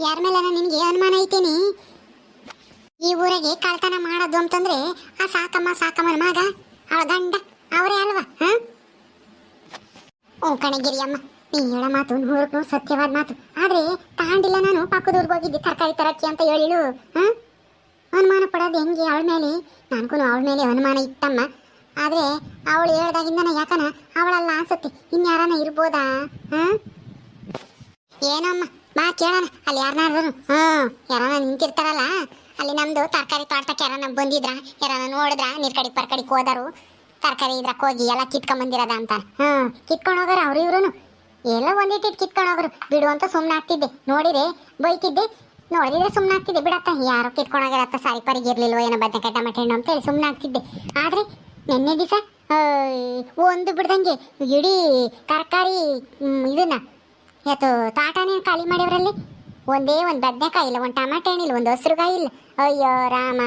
ಯಾರ ಮೇಲೆ ನಿನಗೆ ಅನುಮಾನ ಐತೇನಿ? ಈ ಊರಿಗೆ ಕಳ್ತನ ಮಾಡೋದು ಅಂತಂದ್ರೆ ಆ ಸಾಕಮ್ಮ ಸಾಕಮ್ಮನ ಮಗ, ಅವಳ ಗಂಡ, ಅವರೇ ಅಲ್ವಾ, ಹ? ಓ ಕಣಗಿರಿಯಮ್ಮ ನೀ ಹೇಳೋ ಮಾತು, ನೂರಕ್ಕೂ ನೂರು ಸತ್ಯವಾದ ಮಾತು. ಆದ್ರೆ ತಾಂಡಿಲ್ಲ ನಾನು ಪಕ್ಕದೂರ್ಗೆ ಹೋಗಿದ್ದೆ, ತರಕಾರಿ ತರಕ್ಕೆ ಅಂತ ಹೇಳಿಳು, ಹ? ಅನುಮಾನ ಪಡೋದು ಹೆಂಗೆ ಅವಳ ಮೇಲೆ? ನನಗೂ ಅವಳ ಮೇಲೆ ಅನುಮಾನ ಇತ್ತಮ್ಮ. ಆದ್ರೆ ಅವಳು ಹೇಳ್ದಾಗಿಂದನ ಯಾಕನ ಅವಳಲ್ಲ ಅನ್ಸುತ್ತೆ ಇನ್ಯಾರನ ಇರ್ಬೋದಾ, ಹ? ಏನಮ್ಮ? ಬಾ ಕೇಳೋಣ. ಅಲ್ಲಿ ಯಾರನ್ನಾರು ಹ್ಞೂ ಯಾರನ್ನ ನಿಂತಿರ್ತಾರಲ್ಲ, ಅಲ್ಲಿ ನಮ್ದು ತರಕಾರಿ ತೋಟಕ್ಕೆ ಯಾರನ್ನ ಬಂದಿದ್ರ ಯಾರನ್ನ ನೋಡಿದ್ರ, ನೀರು ಕಡೆ ಪರ್ಕಡಿಗೆ ಹೋದರು ತರಕಾರಿ ಇದ್ರಕ್ಕೆ ಹೋಗಿ ಎಲ್ಲ ಕಿತ್ಕೊಂಡ್ ಬಂದಿರದ ಅಂತ. ಹ್ಞೂ, ಕಿತ್ಕೊಂಡು ಹೋಗಾರ ಅವ್ರು ಇವ್ರು ಎಲ್ಲ ಒಂದಿಟ್ಟಿಟ್ಟು ಕಿತ್ಕೊಂಡು ಹೋಗ್ರು. ಬಿಡು ಅಂತ ಸುಮ್ಮನೆ ಆಗ್ತಿದ್ದೆ. ನೋಡಿದೆ ಬೈತಿದ್ದೆ. ನೋಡಿದ್ರೆ ಸುಮ್ಮನೆ ಆಗ್ತಿದ್ದೆ. ಬಿಡತ್ತ, ಯಾರು ಕಿತ್ಕೊಂಡು ಹೋಗಿರತ್ತ ಸಾರಿ ಪರಿಗೆ ಇರ್ಲಿಲ್ವೋ ಏನೋ ಬದನೆಕಾಯಿ ಟಮಾಟೆ ಹಣ್ಣು ಅಂತೇಳಿ ಸುಮ್ಮನೆ ಆಗ್ತಿದ್ದೆ. ಆದ್ರೆ, ನಿನ್ನೆ ದಿವಸ ಒಂದು ಬಿಡ್ದಂಗೆ, ಇಡೀ ತರಕಾರಿ ಇದನ್ನ ಇವತ್ತು ತಾಟನೇ ಖಾಲಿ ಮಾಡಿವ್ರಲ್ಲಿ ಒಂದೇ ಒಂದು ಬದನೆಕಾಯಿ ಇಲ್ಲ, ಒಂದು ಟಮಾಟೆ ಹಣ್ಣಿಲ್ಲ ಒಂದು ಹಸಿರುಗಾಯಿ ಇಲ್ಲ. ಅಯ್ಯೋ ರಾಮ,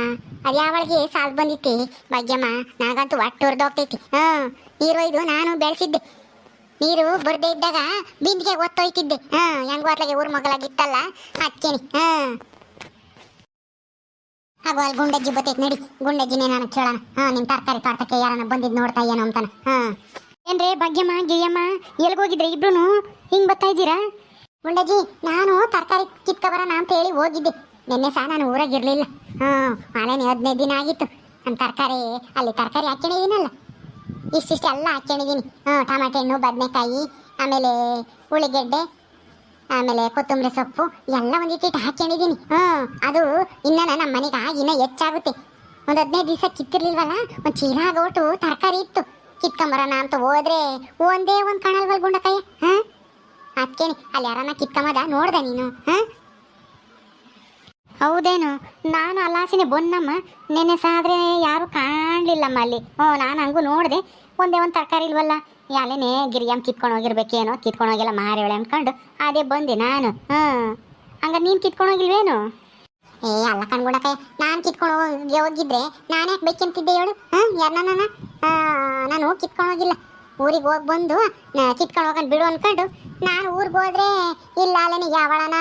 ಅದು ಯಾವಳಿಗೆ ಸಾಲ್ ಬಂದಿತ್ತು? ಭಾಗ್ಯಮ್ಮ ನನಗಂತೂ ಒಟ್ಟು ಹೊರ್ದೋಗ್ತೈತಿ ಹಾಂ, ನೀರು ಇದು ನಾನು ಬೆಳೆಸಿದ್ದೆ. ನೀರು ಬರ್ದೇ ಇದ್ದಾಗ ಬಿಂದಿಗೆ ಒತ್ತೊಯ್ತಿದ್ದೆ. ಹಾಂ, ಹೆಂಗ್ ಹೊತ್ಲಾಗೆ ಊರ್ ಮಗಳಾಗಿತ್ತಲ್ಲ ಅಕ್ಕೇನಿ ಹಾಂ. ಹಾಗೂ ಅಲ್ಲಿ ಗುಂಡಜ್ಜಿ ಬತ್ತೈತೆ ನಡಿ, ಗುಂಡಜ್ಜಿನೇ ನಾನು ಕೇಳೋಣ. ಹಾಂ ನಿಮ್ಮ ತರಕಾರಿ ತೋಟಕ್ಕೆ ಯಾರನ್ನ ಬಂದಿದ್ದು ನೋಡ್ತಾ ಏನೋ ಅಂತಾನೆ. ಹಾಂ. ಏನ್ರಿ ಭಾಗ್ಯಮ್ಮ, ಗಿರಿಯಮ್ಮ ಎಲ್ಗೋಗಿದ್ರಿ ಇಬ್ರು ಹಿಂಗ್ ಬರ್ತಾ ಇದ್ದೀರಾ? ಗುಂಡಜ್ಜಿ, ನಾನು ತರಕಾರಿ ಕಿತ್ಕ ಬರೋಣ ಅಂತ ಹೇಳಿ ಹೋಗಿದ್ದೆ. ನಿನ್ನೆ ಸಹ ನಾನು ಊರಾಗಿರ್ಲಿಲ್ಲ ಹ್ಞೂ ಆಲೇನೆ ಹದಿನೈದು ದಿನ ಆಗಿತ್ತು. ನಮ್ಮ ತರಕಾರಿ, ಅಲ್ಲಿ ತರಕಾರಿ ಹಾಕ್ಕೊಂಡಿದ್ದೀನಲ್ಲ ಇಷ್ಟಿಷ್ಟು ಎಲ್ಲ ಹಾಕ್ಕೊಂಡಿದ್ದೀನಿ ಹ್ಞೂ, ಟಮಾಟೆ ಹಣ್ಣು, ಬದನೆಕಾಯಿ, ಆಮೇಲೆ ಉಳ್ಳಿಗೆಡ್ಡೆ ಆಮೇಲೆ ಕೊತ್ತಂಬರಿ ಸೊಪ್ಪು, ಎಲ್ಲ ಒಂದಿಟ್ಟಿಟ್ಟು ಹಾಕ್ಕೊಂಡಿದ್ದೀನಿ ಹ್ಞೂ, ಅದು ಇನ್ನ ನಮ್ಮ ಮನೆಗೆ ಆಗಿನ ಹೆಚ್ಚಾಗುತ್ತೆ. ಒಂದು ಹದಿನೈದು ದಿವಸ ಕಿತ್ತಿರ್ಲಿಲ್ವಲ್ಲ? ಒಂದು ಚೀಲ ಆಗೋಟು ತರಕಾರಿ ಇತ್ತು. ಕಿತ್ಕೊಂಬರೋಣ ಅಂತ ಹೋದ್ರೆ ಒಂದೇ ಒಂದು ಕಾಣಲ್ವಲ್ ಗುಂಡಕಾಯ ಹಾಂ? ಅದಕ್ಕೇನೆ ಅಲ್ಲಿ ಯಾರನ್ನ ಕಿತ್ಕೊಂಬದ? ನೋಡ್ದೆ ನೀನು, ಹಾಂ? ಹೌದೇನು? ನಾನು ಅಲ್ಲಾಸಿನೇ ಬೊನ್ನಮ್ಮ, ನಿನ್ನೆ ಸಾದ್ರೆ ಯಾರು ಕಾಣಲಿಲ್ಲಮ್ಮ ಅಲ್ಲಿ. ಹ್ಞೂ, ನಾನು ಹಂಗೂ ನೋಡಿದೆ. ಒಂದೇ ಒಂದು ತರಕಾರಿ ಇಲ್ವಲ್ಲ? ಯಾಲೇನೇ ಗಿರಿಯಮ್ಮ ಕಿತ್ಕೊಂಡು ಹೋಗಿರ್ಬೇಕೇನೋ? ಕಿತ್ಕೊಂಡು ಹೋಗಿಲ್ಲ ಮಾರೇವಳೆ ಅನ್ಕೊಂಡು. ಅದೇ ಬಂದೆ ನಾನು, ಹ್ಞೂ. ಹಂಗಾರೆ ನೀನು ಕಿತ್ಕೊಂಡು ಹೋಗಿಲ್ವೇನು? ಏ, ಅಲ್ಲ ಕಣ್ಗುಣಕಾಯ ನಾನು ಕಿತ್ಕೊಂಡು ಹೋಗಿ ಹೋಗಿದ್ರೆ ನಾನು ಯಾಕೆ ಹೇಳು. ಹಾಂ ಯಾರನ್ನ ನಾನು ಕಿತ್ಕೊಂಡು ಹೋಗಿಲ್ಲ. ಊರಿಗೆ ಹೋಗಿ ಬಂದು ಕಿತ್ಕೊಂಡು ಹೋಗೋಣ ಬಿಡು ಅನ್ಕೊಂಡು, ನಾನು ಊರಿಗೆ ಹೋದ್ರೆ ಇಲ್ಲ ಅಲ್ಲೇನೆ ಯಾವಳನ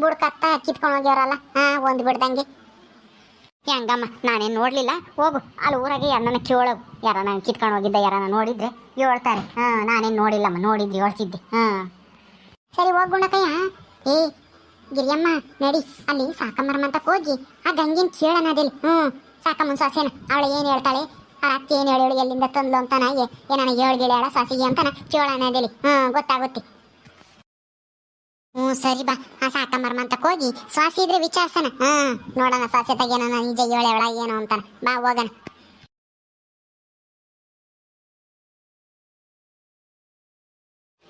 ಬುಡ್ಕತ್ತ ಕಿತ್ಕೊಂಡು ಹೋಗ್ಯಾರಲ್ಲ ಹಾಂ, ಒಂದು ಬಿಡ್ದಂಗೆ. ಹೆಂಗಮ್ಮ, ನಾನೇನು ನೋಡಲಿಲ್ಲ. ಹೋಗು, ಅಲ್ಲಿ ಊರಾಗೆ ಯಾರನ್ನ ಕೇಳೋಗು ನಾನು ಕಿತ್ಕೊಂಡು ಹೋಗಿದ್ದೆ ಯಾರನ್ನ ನೋಡಿದ್ರೆ ಹೇಳ್ತಾರೆ. ಹಾ, ನಾನೇನು ನೋಡಿಲ್ಲಮ್ಮ, ನೋಡಿದ್ದು, ಹೇಳ್ತಿದ್ದೆ. ಹಾ. ಸರಿ ಹೋಗ್ಗುಣಕಯ್ಯ ಏ ಗಿರಿಯಮ್ಮ, ನಡಿ, ಅಲ್ಲಿ ಸಾಕಮ್ಮರ ಅಂತ ಹೋಗಿ ಆ ಗಂಗಿನ ಕೇಳೋಣ ಅದಿಲ್ಲ ಹ್ಞೂ ಸಾಕಮ್ಮನ ಸೊಸೆನ. ಅವಳು ಏನು ಹೇಳ್ತಾಳೆ? ಆ ಅತ್ತೆ ಏನು ಹೇಳಿ ಎಲ್ಲಿಂದ ತಂದ್ಲು ಅಂತಾನ? ಏ ಏನಾನ ಹೇಳಿ ಸಾಸಿಗೆ ಅಂತಾನ? ಕೇಳೋಣ ಅದಿಲ್ಲ ಹ್ಞೂ ಗೊತ್ತಾಗುತ್ತೆ. ಹ್ಞೂ ಸರಿ ಬಾ. ಆ ಸಾಕಮ್ಮರ ಅಂತ ಹೋಗಿ ಸ್ವಾಸಿ ಇದ್ರೆ ವಿಚಾರಿಸೋಣ. ನೋಡನ ನೋಡೋಣ ಸ್ವಾಸಿ ತಗೇನ ನಿಜ ಹೇಳವಳ ಏನೋ ಅಂತಾನೆ? ಬಾ, ಹೋಗೋಣ.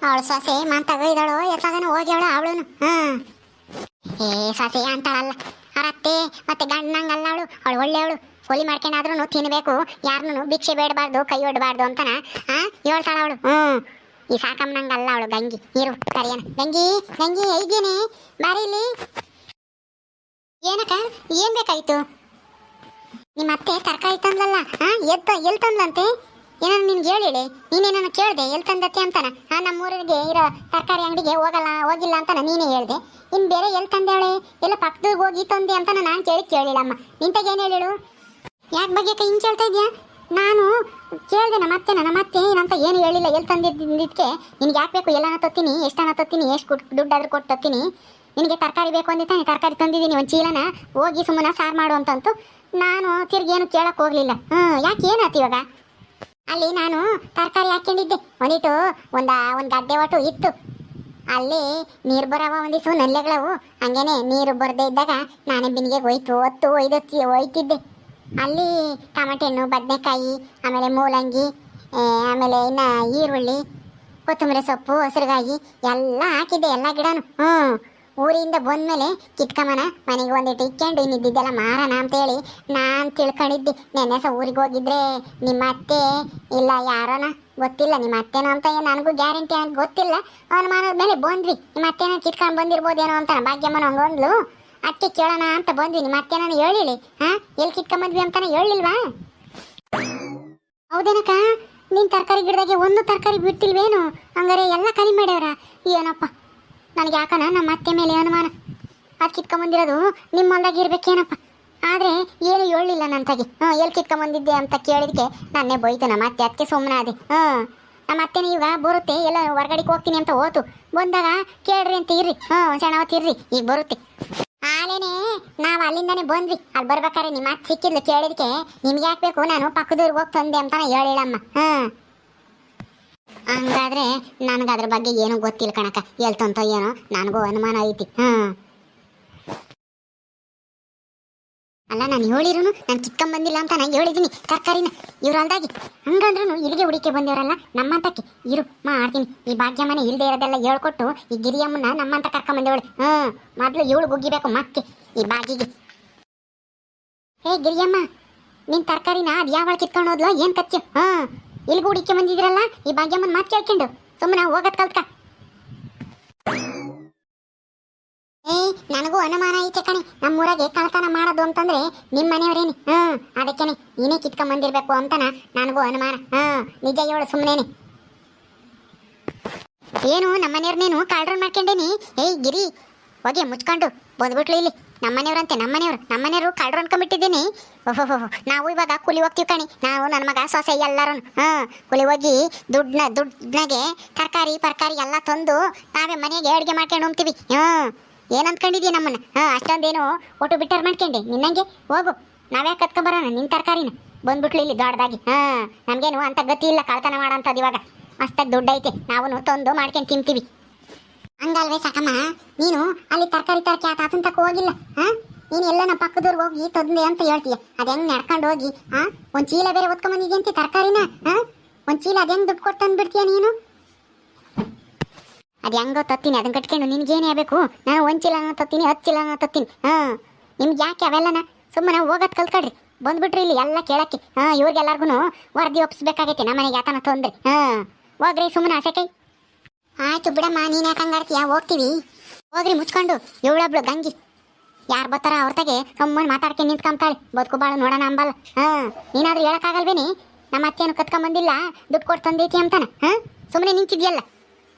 ಅವಳು ಸೊಸೆ ಮಾತಾಗ ಇದ್ದಾಳು, ಎತ್ತಾಗನ ಹೋಗ್ಯಾವಳ ಅವಳು ಹಾ ಏ ಸೊಸೆ ಅಂತಾಳಲ್ಲ. ಅರತ್ತೆ ಮತ್ತೆ ಗಂಡಂಗಲ್ಲ ಅವಳು ಅವಳು ಒಳ್ಳೆಯವಳು. ಒಲಿ ಮಾಡ್ಕೊಂಡಾದ್ರೂ ತಿನ್ಬೇಕು. ಯಾರನ್ನೂ ಭಿಕ್ಷೆ ಬೇಡಬಾರ್ದು, ಕೈ ಒಡಬಾರ್ದು ಅಂತನ, ಆ? ಹೇಳ್ತಾಳ ಅವಳು. ಹ್ಮ್ ಈ ಸಾಕಮ್ಮನಂಗಲ್ಲ ಅವಳು, ಗಂಗಿ. ಇರು ಕರಿಯನ ಗಂಗಿ ಗಂಗಿ ಐದೇನೆ ಬಾರಿ ಇಲ್ಲಿ ಏನಕ್ಕ, ಏನ್ ಬೇಕಾಯ್ತು ನಿಮ್ಮ ಅತ್ತೆ ತರಕಾರಿ ತಂದಲ್ಲ ಹಾ ಎತ್ತ ಎಲ್ ತಂದ್ಲಂತೆ? ಏನಾನ ನಿನ್ಗೆ ಹೇಳಿಳೆ ನೀನೇನ ಕೇಳಿದೆ ಎಲ್ಲಿ ತಂದತ್ತೆ ಅಂತಾನ? ಆ, ನಮ್ಮೂರಿಗೆ ಇರೋ ತರಕಾರಿ ಅಂಗಡಿಗೆ ಹೋಗಲ್ಲ, ಹೋಗಿಲ್ಲ ಅಂತಾನ ನೀನೇ ಹೇಳಿದೆ. ಇನ್ನು ಬೇರೆ ಎಲ್ಲಿ ತಂದೇವಳೆ ಎಲ್ಲ ಪಕ್ಕದಾಗ ಹೋಗಿ ತಂದೆ ಅಂತ ನಾನು ಕೇಳಿ ಕೇಳಿಲ್ಲಮ್ಮ. ನಿಂತಾಗ ಏನು ಹೇಳಿಳು? ಯಾಕೆ ಬಗ್ಗೆ ಹಿಂಗೆ ಹೇಳ್ತಾ ಇದೆಯಾ? ನಾನು ಕೇಳಿದೆ ನಮ್ಮ ಅತ್ತೆ ನನ್ನ ಮತ್ತೆ ಏನಂತ ಏನು ಹೇಳಿಲ್ಲ ಎಲ್ಲಿ ತಂದಿದ್ದಕ್ಕೆ ನಿನ್ಗೆ ಯಾಕೆ ಬೇಕು? ಎಲ್ಲ ತತ್ತೀನಿ ಹಣ ತತ್ತೀನಿ, ಎಷ್ಟು ಕೊಟ್ಟು ದುಡ್ಡಾದ್ರೂ ಕೊಟ್ಟು ತತ್ತೀನಿ. ನಿನಗೆ ತರಕಾರಿ ಬೇಕು ಅಂದಿತ್ತ ನೀನು ತರಕಾರಿ ತಂದಿದ್ದೀನಿ ಒಂದು ಚೀಲನ. ಹೋಗಿ ಸುಮ್ಮನೆ ಸಾರು ಮಾಡು ಅಂತಂತು. ನಾನು ಏನು ಕೇಳಕ್ಕೆ ಹೋಗಲಿಲ್ಲ. ಹ್ಞೂ ಯಾಕೆ ಏನಾಯ್ತು ಇವಾಗ? ಅಲ್ಲಿ ನಾನು ತರಕಾರಿ ಹಾಕೊಂಡಿದ್ದೆ ಒಂದಿಟ್ಟು ಒಂದ, ಒಂದು ಗದ್ದೆ ಒಟ್ಟು ಇತ್ತು. ಅಲ್ಲಿ ನೀರು ಬರವ ಒಂದಿಸು, ನಲ್ಲೆಗಳವು. ಹಂಗೇನೆ ನೀರು ಬರದೇ ಇದ್ದಾಗ ನಾನೇ ಬಿನಿಗೆ ಹೋಯ್ತು, ಹೊತ್ತು ಒಯ್ದು ಒಯ್ತಿದ್ದೆ. ಅಲ್ಲಿ ಟಮಾಟೆ ಹಣ್ಣು, ಬದನೆಕಾಯಿ, ಆಮೇಲೆ ಮೂಲಂಗಿ ಆಮೇಲೆ ಇನ್ನು ಈರುಳ್ಳಿ, ಕೊತ್ತಂಬರಿ ಸೊಪ್ಪು, ಹಸಿರುಗಾಯಿ, ಎಲ್ಲ ಹಾಕಿದ್ದೆ, ಎಲ್ಲ ಗಿಡನು. ಹ್ಞೂ ಊರಿಂದ ಬಂದ್ಮೇಲೆ ಕಿತ್ಕಮನ ಮನೆಗೆ ಒಂದಿಟ್ಟು ಇಕ್ಕೊಂಡು ಇನ್ನಿದ್ದೆಲ್ಲ ಮಾರೋಣ ಅಂತೇಳಿ ನಾನು ತಿಳ್ಕೊಂಡಿದ್ದೆ. ನೆನ್ನೆ ಸಹ ಊರಿಗೆ ಹೋಗಿದ್ರೆ ನಿಮ್ಮ ಅತ್ತೆ, ಇಲ್ಲ ಯಾರೋನ? ಗೊತ್ತಿಲ್ಲ, ನಿಮ್ಮ ಅತ್ತೆನೋ ಅಂತ ನನಗೂ ಗ್ಯಾರಂಟಿ ಅಂತ ಗೊತ್ತಿಲ್ಲ. ಅನುಮಾನದ ಮೇಲೆ ಬಂದ್ವಿ. ನಿಮ್ಮ ಅತ್ತೆನ ಕಿತ್ಕೊಂಡು ಬಂದಿರ್ಬೋದೇನೋ ಅಂತ ಭಾಗ್ಯಮ್ಮನ ಹಂಗೊಂದ್ಲು ಅತ್ತೆ ಕೇಳೋಣ ಅಂತ ಬಂದ್ವಿ. ನಿಮ್ಮ ಅತ್ತೆ ನಾನು ಹೇಳಿಳಿ ಹಾ? ಎಲ್ಲಿ ಕಿತ್ಕೊಂಬಂದ್ವಿ ಅಂತಾನೆ ಹೇಳಿಲ್ವಾ? ಹೌದೇನಕ್ಕ? ನೀನ್ ತರಕಾರಿ ಗಿಡದಾಗೆ ಒಂದು ತರಕಾರಿ ಬಿಟ್ಟಿಲ್ವೇನು? ಹಂಗಾರೆ ಎಲ್ಲ ಕಲಿ ಮಾಡ್ಯಾವ್ರ? ಏನಪ್ಪ? ನನಗೆ ಯಾಕನ? ನಮ್ಮ ಅತ್ತೆ ಮೇಲೆ ಅನುಮಾನ. ಅದು ಕಿತ್ಕೊಂಬಂದಿರೋದು ನಿಮ್ಮ ಹೊಲ್ದಾಗ ಇರ್ಬೇಕೇನಪ್ಪ? ಆದ್ರೆ ಏನು ಹೇಳಲಿಲ್ಲ ನನ್ನ ತಗಿ ಹ್ಞೂ ಎಲ್ಲಿ ಕಿತ್ಕೊಂಬಂದಿದ್ದೆ ಅಂತ ಕೇಳಿದಕ್ಕೆ ನನ್ನೇ ಬೋಯ್ತು ನಮ್ಮ ಅತ್ತೆ. ಅದಕ್ಕೆ ಸುಮ್ಮನೆ ಅದೇ ಹ್ಞೂ ನಮ್ಮ ಅತ್ತೆ ಈಗ ಬರುತ್ತೆ. ಎಲ್ಲ ಹೊರಗಡೆ ಹೋಗ್ತೀನಿ ಅಂತ ಹೋತು ಬಂದಾಗ ಕೇಳ್ರಿ ಅಂತ ಇರ್ರಿ. ಹ್ಞೂ ಸಣ್ಣ ಹೊತ್ತು ಇರ್ರಿ. ಈಗ ಬರುತ್ತೆ. ಆಲೇನೆ ನಾವು ಅಲ್ಲಿಂದಾನೆ ಬಂದ್ವಿ. ಅಲ್ಲಿ ಬರ್ಬೇಕಾದ್ರೆ ನಿಮ್ಮ ಸಿಕ್ಕಿದ್ಲು ಕೇಳಿದಕ್ಕೆ ನಿಮ್ಗೆ ಯಾಕೆ ಬೇಕು? ನಾನು ಪಕ್ಕದೂರಿಗೆ ಹೋಗಿ ತಂದೆ ಅಂತ ಹೇಳಿಳಮ್ಮ ಹ್ಞೂ ಹಂಗಾದ್ರೆ ನನಗೆ ಅದ್ರ ಬಗ್ಗೆ ಏನೂ ಗೊತ್ತಿಲ್ಲ ಕಣಕ ಹೇಳ್ತಂತ ಏನೋ, ನನಗೂ ಅನುಮಾನ ಐತಿ. ಹ್ಮ್ ಅಲ್ಲ, ನಾನು ಹೇಳಿರೂ ನಾನು ಕಿತ್ಕೊಂಡ್ ಬಂದಿಲ್ಲ ಅಂತ ನಾನು ಹೇಳಿದ್ದೀನಿ ತರಕಾರಿನ, ಇವ್ರ ಅಲ್ದಾಗಿ ಹಂಗಂದ್ರೂ ಇಲ್ಲಿಗೆ ಹುಡಿಕೆ ಬಂದಿವರಲ್ಲ, ನಮ್ಮಂತಕ್ಕೆ. ಇರು ಮಾಡ್ತೀನಿ ಈ ಭಾಗ್ಯಮ್ಮನೆ ಇಲ್ಲದೆ ಇರೋದೆಲ್ಲ ಹೇಳ್ಕೊಟ್ಟು ಈ ಗಿರಿಯಮ್ಮನ ನಮ್ಮಂತ ಕರ್ಕೊಂಡ್ ಬಂದೇವಳು ಹ್ಮ್ ಮೊದ್ಲು ಇವಳು ಗುಗ್ಗಿಬೇಕು ಮತ್ತೆ ಈ ಬಾಗಿಗೆ ಹೇ, ಗಿರಿಯಮ್ಮ, ನಿನ್ ತರಕಾರಿನ ಅದು ಯಾವಳ ಕಿತ್ಕೊಂಡು ಏನ್ ಕಚ್ಚು ಹಾ. ಇಲ್ಗೂ ಹೂಡಿಕೆ ಬಂದಿದ್ರಲ್ಲ ಈ ಭಾಗ್ಯಮ್ಮನ ಮಾತು ಕೇಳ್ಕೊಂಡು ಸುಮ್ಮನೆ ಹೋಗತ್ ಕಲ್ತ್ಕ. ಏ, ನನಗೂ ಅನುಮಾನ ಐತೆ ಕಣೆ. ನಮ್ಮೂರಾಗೆ ಕಳ್ತನ ಮಾಡೋದು ಅಂತಂದ್ರೆ ನಿಮ್ಮ ಮನೆಯವರೇನಿ. ಹ್ಮ್ ಅದಕ್ಕೇನೆ. ನೀನೇ ಕಿತ್ಕೊಂಡ್ ಬಂದಿರ್ಬೇಕು ಅಂತನ ನನಗೂ ಅನುಮಾನ. ಹ್ಮ್ ನಿಜ ಹೇಳು ಸುಮ್ಮನೇನೆ ಏನು, ನಮ್ಮ ಮನೆಯವ್ರನ್ನೇನು ಕಾಲ್ಡ್ರನ್ ಮಾಡ್ಕೊಂಡೇನಿ? ಏಯ್, ಗಿರಿ, ಹೋಗಿ ಮುಚ್ಕೊಂಡು ಬಂದ್ಬಿಟ್ಲು ಇಲ್ಲಿ. ನಮ್ಮನೆಯವ್ರಂತೆ, ನಮ್ಮನೆಯವ್ರು, ನಮ್ಮನೆಯವರು ಕಳ್ರು ಅನ್ಕೊಂಡ್ಬಿಟ್ಟಿದ್ದೀನಿ. ಓಹೋ ನಾವು ಇವಾಗ ಕೂಲಿ ಹೋಗ್ತೀವಿ ಕಣಿ. ನಾವು ನನ್ನ ಮಗ, ಸೊಸೆ ಎಲ್ಲರೂ, ಹಾಂ, ಕೂಲಿ ಹೋಗಿ ದುಡ್ಡನ್ನ ದುಡ್ಡನಾಗೆ ತರಕಾರಿ, ಪರ್ಕಾರಿ ಎಲ್ಲ ತಂದು ನಾವೇ ಮನೆಗೆ ಅಡುಗೆ ಮಾಡ್ಕೊಂಡು ಉಣ್ತೀವಿ. ಹ್ಞೂ ಏನು ಅಂದ್ಕೊಂಡಿದ್ದೀಯ ನಮ್ಮನ್ನ? ಹಾಂ, ಅಷ್ಟೊಂದೇನು ಒಟ್ಟು ಬಿಟ್ಟರ್ ಮಾಡ್ಕೊಂಡೆ. ನಿನ್ನಂಗೆ ಹೋಗು. ನಾವ್ಯಾಕೆ ಕತ್ಕೊಂಬರೋಣ ನಿನ್ನ ತರಕಾರಿನ. ಬಂದ್ಬಿಟ್ಲು ಇಲ್ಲಿ ದೊಡ್ಡದಾಗಿ. ಹಾಂ, ನಮಗೇನು ಅಂತ ಗತಿ ಇಲ್ಲ ಕಳ್ತನ ಮಾಡೋಂಥದ್ದು ಇವಾಗ. ಮಸ್ತಾಗಿ ದುಡ್ಡು ಐತೆ ನಾವು ತಂದು ಮಾಡ್ಕೊಂಡು ತಿಂತೀವಿ. ಹಂಗಲ್ವೇ ನೀನು ಅಲ್ಲಿ ತರಕಾರಿ ತರಕ್ಕೆ ಆ ತಾತನ ತಕ್ಕ ಹೋಗಿಲ್ಲ, ಹಾ? ನೀನು ಎಲ್ಲ ನಮ್ಮ ಪಕ್ಕದವ್ರಿಗೆ ಹೋಗಿ ತಂದೆ ಅಂತ ಹೇಳ್ತೀಯ. ಅದು ಹೆಂಗ್ ನಡ್ಕೊಂಡು ಹೋಗಿ, ಹಾ? ಒಂದು ಚೀಲ ಬೇರೆ ಒತ್ಕೊಂಡ್ ಅಂತ ತರಕಾರಿನ, ಹಾ? ಒಂದು ಚೀಲ ಅದ ಹೆಂಗ್ ದುಡ್ಡು ಕೊಟ್ಟು ತಂದ್ಬಿಡ್ತೀಯ ನೀನು? ಅದು ಹೆಂಗೋ ತತ್ತೀನಿ ಅದನ್ನ ಕಟ್ಕೊಂಡು ನಿನ್ಗೇನೇ ಆಗಬೇಕು ನಾನು ಒಂದು ಚೀಲನ ತತ್ತೀನಿ, ಹತ್ತು ಚೀಲನ ತತ್ತೀನಿ, ಹಾ? ನಿಮ್ಗೆ ಯಾಕೆ ಅವೆಲ್ಲನ? ಸುಮ್ಮನೆ ಹೋಗೋದ್ ಕಲ್ತ್ಕೊಳ್ರಿ. ಬಂದ್ಬಿಟ್ರಿ ಇಲ್ಲಿ ಎಲ್ಲ ಕೇಳಕ್ಕೆ, ಹಾ? ಇವ್ರಿಗೆಲ್ಲರಿಗೂ ವರದಿ ಒಪ್ಪಿಸ್ಬೇಕಾಗೈತೆ ನಮ್ಮನೆಗೆ ಯಾತನ ತೊಂದ್ರೆ, ಹಾ? ಹೋಗ್ರಿ ಸುಮ್ಮನೆ ಆಸೆ ಕೈ. ಆಯ್ತು ಬಿಡಮ್ಮ, ನೀನ್ ಯಾಕೆ ಹಂಗಾಡ್ತೀಯ ಹೋಗ್ತೀವಿ. ಹೋಗ್ರಿ, ಮುಚ್ಕೊಂಡು. ಇವಳೊಬ್ಳು ಗಂಗಿ. ಯಾರು ಬರ್ತಾರ ಅವ್ರ ತಗೆ ಸುಮ್ಮನೆ ಮಾತಾಡ್ಕೊಂಡು ನಿಂತ್ಕೊಂತಾಳೆ ಬದುಕು ಬಾಳು ನೋಡೋಣ ಅಂಬಲ್ಲ ಹಾ, ನೀನಾದ್ರೂ ಹೇಳೋಕ್ಕಾಗಲ್ವೇನಿ? ನಮ್ಮ ಅತ್ತೇನು ಕತ್ಕೊಂಬಂದಿಲ್ಲ, ದುಡ್ಡು ಕೊಟ್ಟು ತಂದೈತಿ ಅಂತಾನೆ. ಹಾ ಸುಮ್ಮನೆ ನಿಂತಿದ್ಯಲ್ಲ?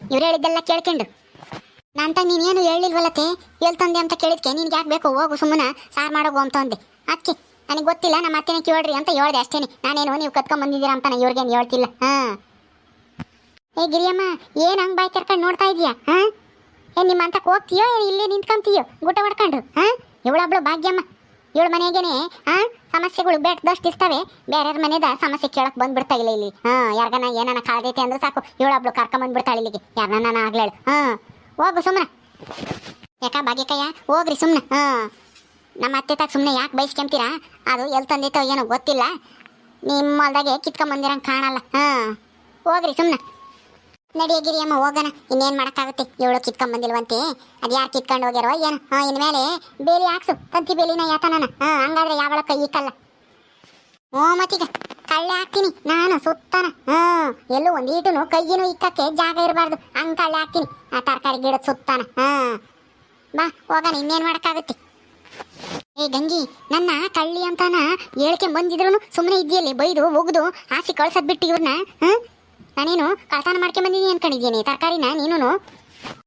ಇವ್ರು ಹೇಳಿದ್ದೆಲ್ಲ ಕೇಳ್ಕೊಂಡು. ನಂತ ನೀನೇನು ಹೇಳಿಲ್ವಲ್ಲತ್ತೆ? ತಂದೆ ಅಂತ ಕೇಳಿದ್ಕೆ, ನಿನ್ಗೆ ಯಾಕೆ ಬೇಕು? ಹೋಗು ಸುಮ್ಮನೆ ಸಾರು ಮಾಡೋಗು ಅಂತ ಅಂದೆ. ಅದಕ್ಕೆ ನನಗೆ ಗೊತ್ತಿಲ್ಲ, ನಮ್ಮ ಅತ್ತೆನೇ ಕೇಳ್ರಿ ಅಂತ ಹೇಳ್ದೆ ಅಷ್ಟೇನೆ. ನಾನೇನು, ನೀವು ಕತ್ಕೊಂಬಂದಿದ್ದೀರಾ ಅಂತ ಇವ್ರಿಗೇನು ಹೇಳ್ತಿಲ್ಲ. ಹಾಂ. ಏ ಗಿರಿಯಮ್ಮ, ಏನ್ ಹಂಗ್ ಬಾಯ್ ತೆರ್ಕೊಂಡು ನೋಡ್ತಾ ಇದೀಯಾ? ಹಾ? ಏ, ನಿಮ್ಮ ಅಂತಕ್ಕೆ ಹೋಗ್ತೀಯೋ ಏನ್ ಇಲ್ಲೇ ನಿಂತ್ಕೊಂತೀಯೋ? ಊಟ ಹೊಡ್ಕೊಂಡು, ಹಾ? ಇವಳೊಬ್ಳು ಭಾಗ್ಯಮ್ಮ. ಇವಳ ಮನೆಗೇನೆ ಹಾ ಸಮಸ್ಯೆಗಳು ಬೆಟ್ಟದಷ್ಟು ಇರ್ತವೆ. ಬೇರೆಯವ್ರ ಮನೆದ ಸಮಸ್ಯೆ ಕೇಳಕ್ ಬಂದ್ಬಿಡ್ತಾ ಇಲ್ಲ ಇಲ್ಲಿ. ಹಾ, ಯಾರ್ಗನ ಏನನ ಕಾದೈತೆ ಅಂದ್ರೆ ಸಾಕು. ಇವಳೊಬ್ಳು ಕರ್ಕೊಂಬಂದ್ಬಿಡ್ತಾಳೆ ಇಲ್ಲಿಗೆ. ಯಾರನ್ನ ಆಗ್ಲೇಳು. ಹಾ, ಹೋಗು ಸುಮ್ಮನೆ ಯಾಕ ಭಾಗ್ಯಕಯ್ಯ ಹೋಗ್ರಿ ಸುಮ್ಮನೆ ಹಾ. ನಮ್ಮ ಅತ್ತೆ ತಾಗ ಸುಮ್ಮನೆ ಯಾಕೆ ಬಯಸ್ಕೊಂತೀರಾ ಅದು ಎಲ್ಲಿ ತಂದಿತ್ತೋ ಏನೋ ಗೊತ್ತಿಲ್ಲ. ನಿಮ್ಮ ಹೊಲ್ದಾಗೆ ಕಿತ್ಕೊಂಬಂದಿರಂಗೆ ಕಾಣಲ್ಲ. ಹಾ. ಹೋಗ್ರಿ ಸುಮ್ಮನೆ ನಡಿಯ ಗಿರಿಯಮ್ಮ ಹೋಗೋಣ. ಇನ್ನೇನ್ ಮಾಡಕ್ಕಾಗುತ್ತೆ? ಇವಳು ಕಿತ್ಕೊಂಡ್ ಬಂದಿಲ್ವಂತೆ ಅದ್ ಯಾರು ಕಿತ್ಕೊಂಡು ಹೋಗ್ಯಾರೋ ಏನು. ಹಾ, ಇನ್ಮೇಲೆ ಬೇಲಿ ಹಾಕ್ಸು. ತಂತಿ ಬೇಲಿನ ಯಾತನ ಹಾ, ಹಂಗಾದ್ರೆ ಯಾವಳ ಕೈ ಇಕ್ಕಲ್ಲ ಓ ಮತ್ತೀಗ. ಕಳ್ಳೆ ಹಾಕ್ತೀನಿ. ನಾನು, ಸುತ್ತಾನ. ಹಾ ಎಲ್ಲೂ ಒಂದೀಟುನು ಕೈಯೂ ಇಕ್ಕಕ್ಕೆ ಜಾಗ ಇರಬಾರ್ದು. ಹಂಗ್ ಕಳ್ಳೆ ಹಾಕ್ತೀನಿ. ಆ ತರಕಾರಿ ಗಿಡದ ಸುತ್ತಾನ. ಹಾ ಬಾ, ಹೋಗೋಣ. ಇನ್ನೇನ್ ಮಾಡಕ್ಕಾಗುತ್ತೆ? ಏ, ಗಂಗಿ, ನನ್ನ ಕಳ್ಳಿ ಅಂತಾನ ಹೇಳ್ಕೆ ಬಂದಿದ್ರು ಸುಮ್ಮನೆ ಇದೆಯಲ್ಲಿ ಬೈದು ಒಗ್ದು ಹಾಸಿ ಕಳ್ಸದ್ ಬಿಟ್ಟು ಇವ್ರನ್ನ. ಹ್ಮ್ ನಾನೇನು ಕಳ್ತಾನ ಮಾಡ್ಕೊಂಡ್ ಬಂದಿದ್ದೀನಿ ಅನ್ಕೊಂಡಿದ್ದೀನಿ. ತರಕಾರಿನ ನೀನು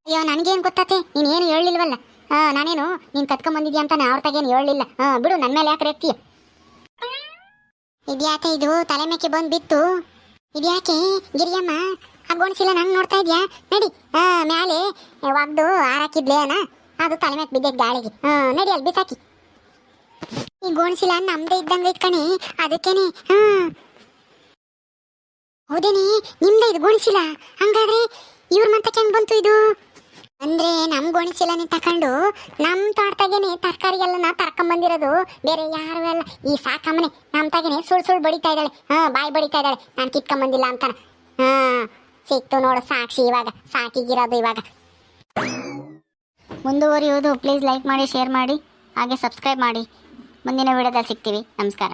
ಅಯ್ಯೋ, ನನಗೇನು ಗೊತ್ತಾತೆ ನೀನು ಏನು ಹೇಳಲಿಲ್ವಲ್ಲ? ಹಾಂ ನಾನೇನು? ನೀನು ಕತ್ಕೊಂಬಂದಿದ್ಯಾ ಅಂತ ಅಂತ ಅವ್ರ ತಗೇನು ಹೇಳಲಿಲ್ಲ. ಹಾಂ ಬಿಡು ನನ್ನ ಮೇಲೆ ಯಾಕೆ ರೇಗ್ತೀಯ ಇದ್ಯಾಕೆ ಇದು ತಲೆ ಮೇಕೆ ಬಂದು ಬಿತ್ತು? ಇದ್ಯಾಕೆ? ಗಿರಿಯಮ್ಮ, ಆ ಗೋಣಿಸಿಲ್ಲ ನಂಗೆ ನೋಡ್ತಾ ಇದೆಯಾ? ನಡಿ. ಹಾಂ ಮ್ಯಾಲೆ ಒಗ್ದು ಹಾರಾಕಿದ್ಲೇನ ಅದು ತಲೆ ಮೇಲೆ ಗಾಳಿಗೆ. ಹಾಂ ನಡಿ, ಅಲ್ಲಿ ಬಿಸಾಕಿ. ಈ ಗೋಣಿಸಿಲ್ಲ ನಮ್ದೇ ಇದ್ದಂಗೆ ಇಟ್ಕಣಿ ಕಣೆ. ಅದಕ್ಕೇನೆ ಹಾ ಹೌದೇನೆ ನಿಮ್ದ ಇದು ಗೋಣಿಸಿಲ್ಲ ಹಂಗಾದ್ರೆ ಇವ್ರ ಮತ್ತೆ ಹೆಂಗ್ ಬಂತು ಇದು? ಅಂದ್ರೆ ನಮ್ ಗೋಣಿಸಿಲನೆ ತಕೊಂಡು ನಮ್ ತೋಟದಾಗೇನೆ ತರಕಾರಿ ಎಲ್ಲ ತರ್ಕೊಂಡ್ ಬಂದಿರೋದು ಬೇರೆ ಯಾರು ಎಲ್ಲ ಈ ಸಾಕಮ್ಮನೆ ನಮ್ ತಾಗೇನೆ ಸುಳ್ ಸುಳ್ ಬಡಿತಾ ಇದ್ದಾಳೆ. ಹಾ, ಬಾಯಿ ಬಡಿತಾ ಇದ್ದಾಳೆ. ನಾನು ಕಿತ್ಕೊಂಡ್ ಬಂದಿಲ್ಲ ಅಂತಾನ. ಹಾ, ಸಿಕ್ತು ನೋಡು ಸಾಕ್ಷಿ ಇವಾಗ. ಸಾಕಿಗಿರೋದು ಇವಾಗ. ಮುಂದುವರಿಯೋದು ಪ್ಲೀಸ್ ಲೈಕ್ ಮಾಡಿ, ಶೇರ್ ಮಾಡಿ. ಹಾಗೆ ಸಬ್ಸ್ಕ್ರೈಬ್ ಮಾಡಿ. ಮುಂದಿನ ವಿಡಿಯೋದಲ್ಲಿ ಸಿಗ್ತೀವಿ. ನಮಸ್ಕಾರ.